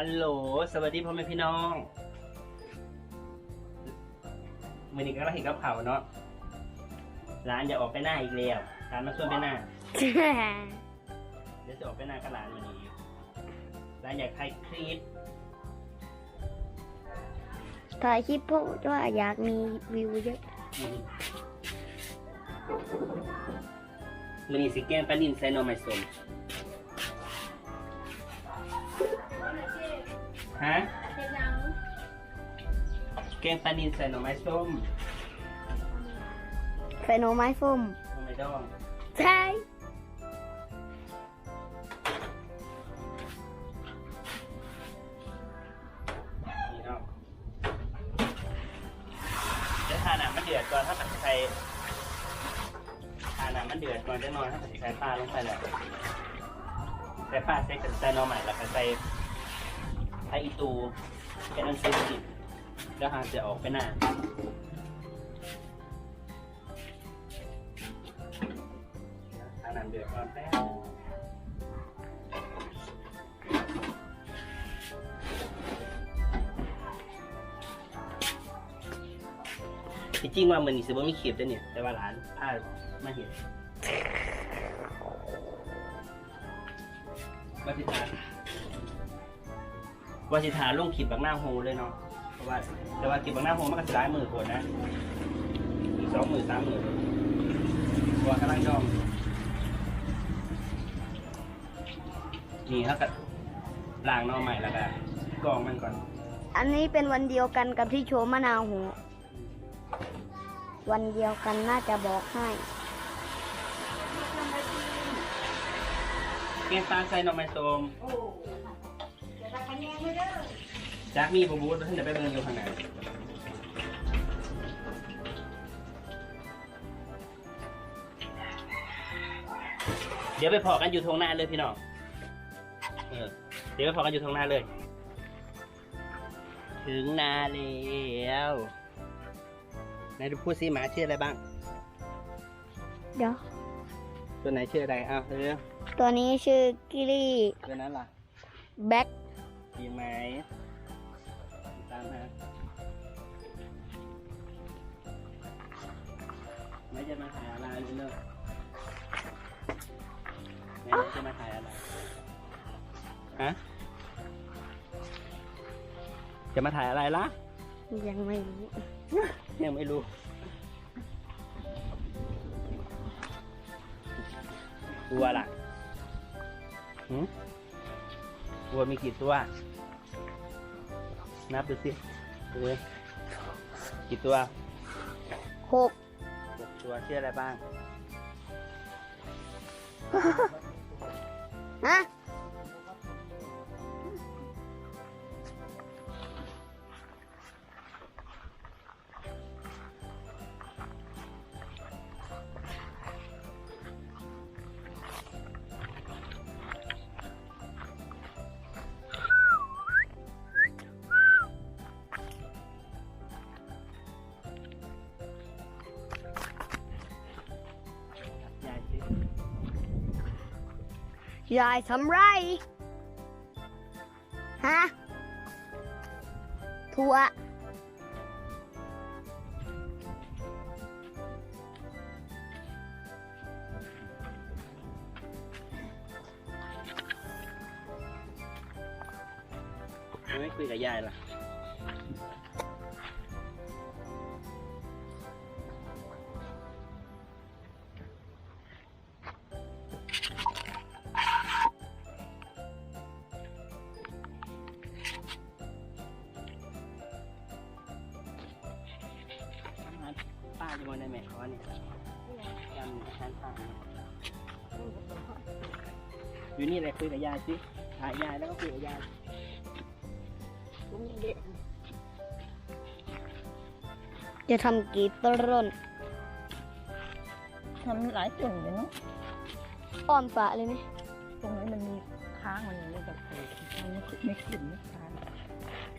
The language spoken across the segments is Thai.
ฮัลโหล สวัสดีพ่อแม่พี่น้องวันนี้ก็เราเห็นกับเขาวเนาะ ร้านจะออกไปหน้าอีกแล้วร้านมาชวนไปหน้า เดี๋ยวจะออกไปหน้ากับร้านวันนี้ร้านอยากถ่ายคลิปถ่ายคลิปเพราะว่าอยากมีวิวเยอะอืมวันนี้สิแกงปลาลินใส่หนอไม้ส้ม ฮะแกงปลานินใส่หน่อไม้ส้มไฟโนไม้ส้มหน่อไม้ดองใช่นี่เนาะเดี๋ยวทาน้ำมันเดือดก่อนถ้าตัดใส่ทาน้ำมันเดือดก่อนจะนอนถ้าตัดใส่ปลาลงไปแล้วใส่ปลาใส่กับใส่หน่อไม้แล้วก็ใส่ ไออีตูแค่นั้นเสร็จสิแล้วหาจะออกไปหน้าทาน้ำเดือดก่อนแป๊บที่จริงว่ามันนี่สิบ่มีคลิปเด้อเนี่ย แต่ว่าร้านพามาเห็นว่าสิทาม ว่าสิทาลงคลิปบางหน้าโฮเลยเนาะเพราะว่าแต่ว่าคลิปบางหน้าโฮมันก็สิหลายมือโหดนะอีกสองมือสามมือเพราะว่ากำลังดองนี่แล้วก็ล้างหน้อใหม่แล้วก็กรองมันก่อน อันนี้เป็นวันเดียวกันกับที่โชว์มะนาวหัววันเดียวกันน่าจะบอกให้เกงปลาใส่หน่อไม้ส้ม จากมีบูบูท่านจะไปเบิ่งอยู่ข้างในเดี๋ยวไปพอกันอยู่ทงหน้าเลยพี่น้อง เออ เดี๋ยวไปพอกันอยู่ทงหน้าเลย ถึงนาแล้วไหนดูพูดซิหมาชื่ออะไรบ้าง เดี๋ยว ตัวไหนชื่ออะไรอ้าวเร็วตัวนี้ชื่อกิลี่ตัวนั้นล่ะ แบ็ค ดีไหมตามฮะไม่จะมาถ่ายอะไรนี่เนอะไม่ได้จะมาถ่ายอะไรฮะจะมาถ่ายอะไรล่ะ ยังไม่รู้ ยังไม่รู้ตัวล่ะหืมวัวมีกี่ตัว นับดูสิดูดิกี่ตัวหกหกตัวชื่ออะไรบ้าง ฮะ ยายทำไร ฮะ ถั่ว ไม่คุยกับยายล่ะ อยู่นี่เลยคุยกับยายสิถ่ายยายแล้วก็คุยกับยายจะทำกี่ต้นทำหลายจุดเลยเนาะอ้อมฝาเลยไหมตรงนี้มันมีค้างมันอย่างนี้แบบมันไม่ไม่ขึ้นไม่ค้าง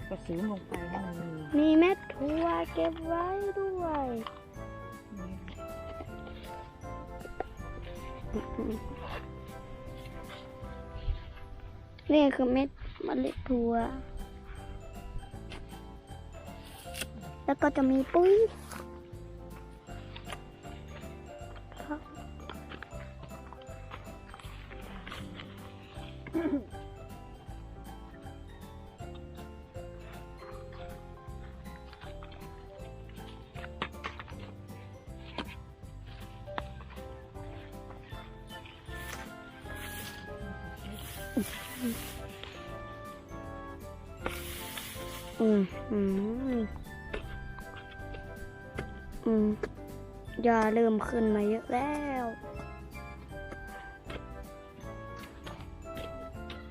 ก็ซื้อลงไปให้มันมีมีเม็ดถั่วเก็บไว้ด้วย นี่คือเม็ดเมล็ดถั่ว แล้วก็จะมีปุ๋ยครับ อืมอืมอืมยาเริ่มขึ้นมาเยอะแล้ว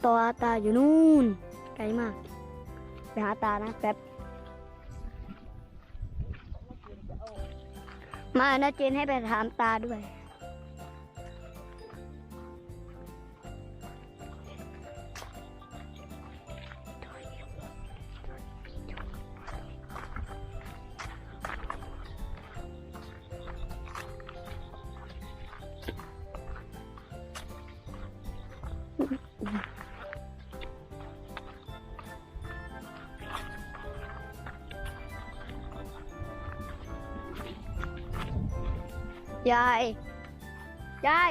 ตัวตาอยู่นู่น ไกลมาก ไปหาตานะแป๊บ มานะเจนให้ไปถามตาด้วย ยาย ยาย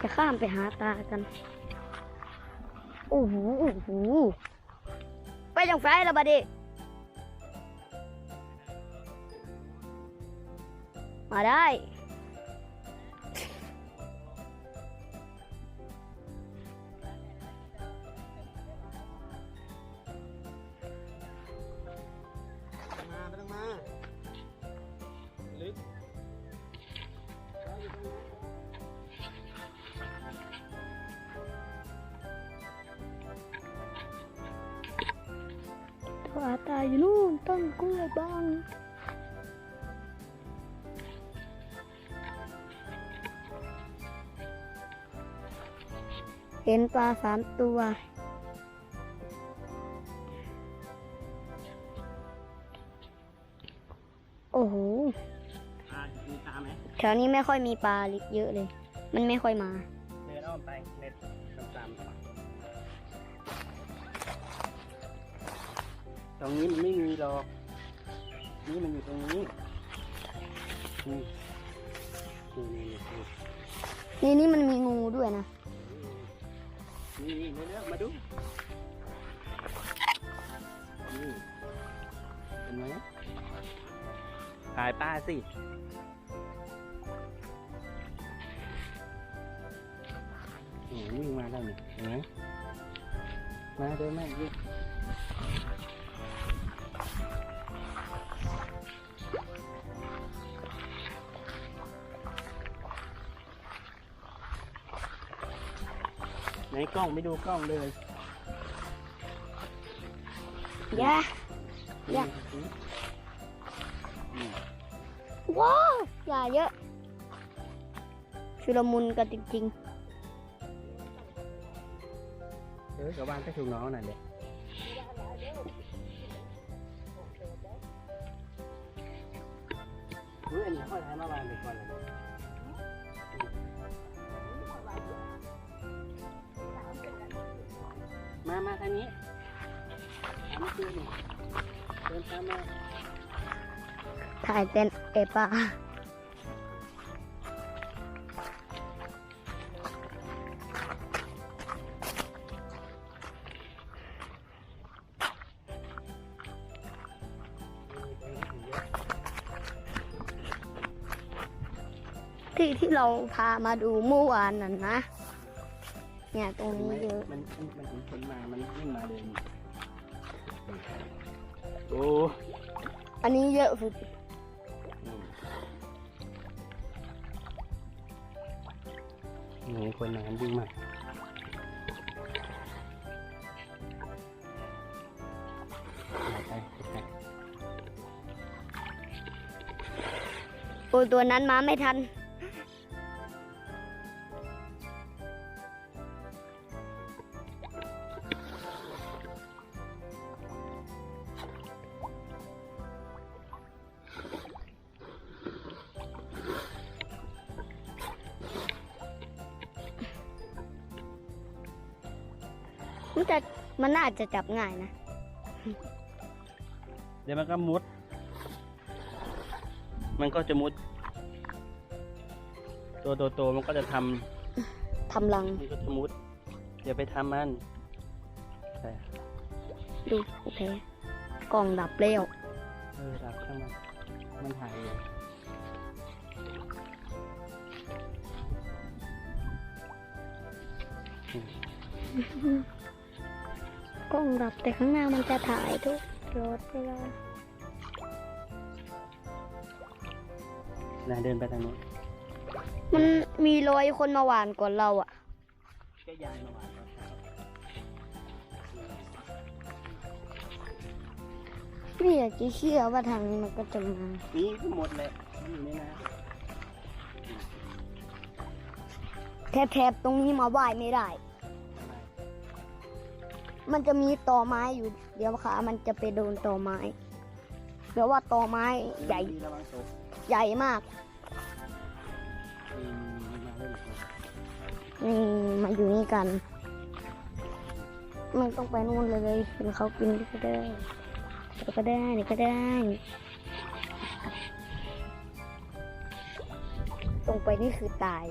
จะข้ามไปหาตากัน โอ้โห โอ้โห ไปจังไฟแล้วบัดดิมาได้ อยู่นู่นต้นกล้วยบ้างเห็นปลาสามตัว โอ้โหอ่ามีตาไหมแถวนี้ไม่ค่อยมีปลาเยอะเลย มันไม่ค่อยมา ตรงนี้มันไม่มีหรอก นี่มันอยู่ตรงนี้นี่นี่นี่นี่นี่นี่มันมีงูด้วยนะ นี่นี่เร็วๆมาดู นี่เห็นไหมถ่ายป้าสิโอ้โหวิ่งมาแล้วนี่เห็นไหมมาเดินมาวิ่ง ไหนกล้องไม่ดูกล้องเลยยาอยากอืมว้าวอย่าเยอะชุลมุนกันจริงเออกับบ้านก็ถูกน้องนั่นเด็กเฮ้ยอันนี้ค่อยทายมาบ้านไปก่อนเลย มามาทางนี้ทางนี้คือนี่งเดินตามมาถ่ายเต้นเอปาที่ที่เราพามาดูเมื่อวานน่ะนะ เนี่ยตรงนี้เยอะ มันมันมันถึงคนมา มันวิ่งมาเลยโอ้อันนี้เยอะสุดนี่คนงานวิ่งมาโอ้ตัวนั้นมาไม่ทัน มันจะมันน่าจะจับง่ายนะ เดี๋ยวมันก็มุด มันก็จะมุด ตัวโตๆมันก็จะทำทำรัง มันก็จะมุดอย่าไปทำมันใช่ดูโอเคกล่องดับเร็วเออรับช่างมันมันหายเองอืม กล้องดับแต่ข้างหน้ามันจะถ่ายทุกรถเวลานายเดินไปทางนู้นมันมีรอยคนมาหวานก่อนเราอะก็ยายมาหวานตอนเช้าไม่อยากจะเชื่อว่าทางนี้มันก็จะมานี่ก็หมดเลยอยู่นี่นะแถบๆตรงนี้มาไหว้ไม่ได้ มันจะมีตอไม้อยู่ เดี๋ยวขามันจะไปโดนตอไม้เดี๋ยวว่าตอไม้ใหญ่ ระวังตกใหญ่มากอืมาเล่นตกนี่มาอยู่นี่กัน มันต้องไปนู่นเลยเห็นเขากินก็ได้ก็ได้นี่ก็ได้ ตรงไปนี่คือตาย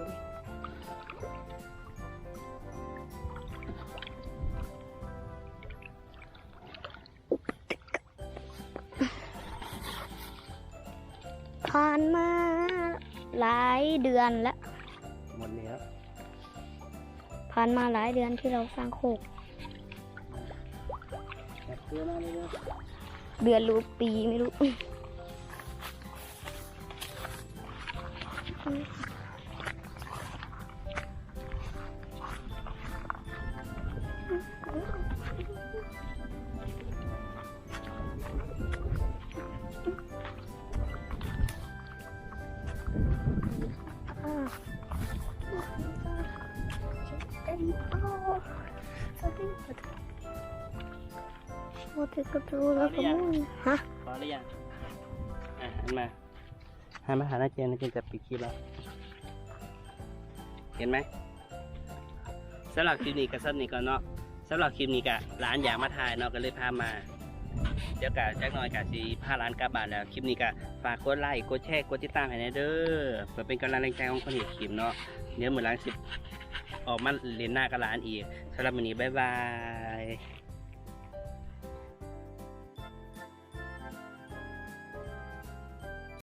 หลายเดือนแล้วหมดแล้วผ่านมาหลายเดือนที่เราสร้างโคกแอบตัวมาเลยเนอะเดือนรู้ปีไม่รู้ โอ้ติดกระตูแล้วก็มุ่งฮะพอหรือยังอะหันมาหันมาหาหน้าเจนหน้าเจนจะปิดคลิปแล้วเห็นไหมสำหรับคลิปนี้กับซับนี้ก็เนาะสำหรับคลิปนี้กะร้านอยากมาถ่ายเนาะก็เลยพามา เดี๋ยวกะแจ็คหน่อยกะสีพาร้านกลับบ้านแล้วคลิปนี้กะฝากกดไลค์กดแชร์กดติดตามให้หน่อยเด้อเพื่อเป็นกำลังแรงใจของคนเห็นคลิปเนาะเดี๋ยวเหมือนร้านสิบออกมาเรียนหน้ากับร้านอีกสำหรับวันนี้บ๊ายบาย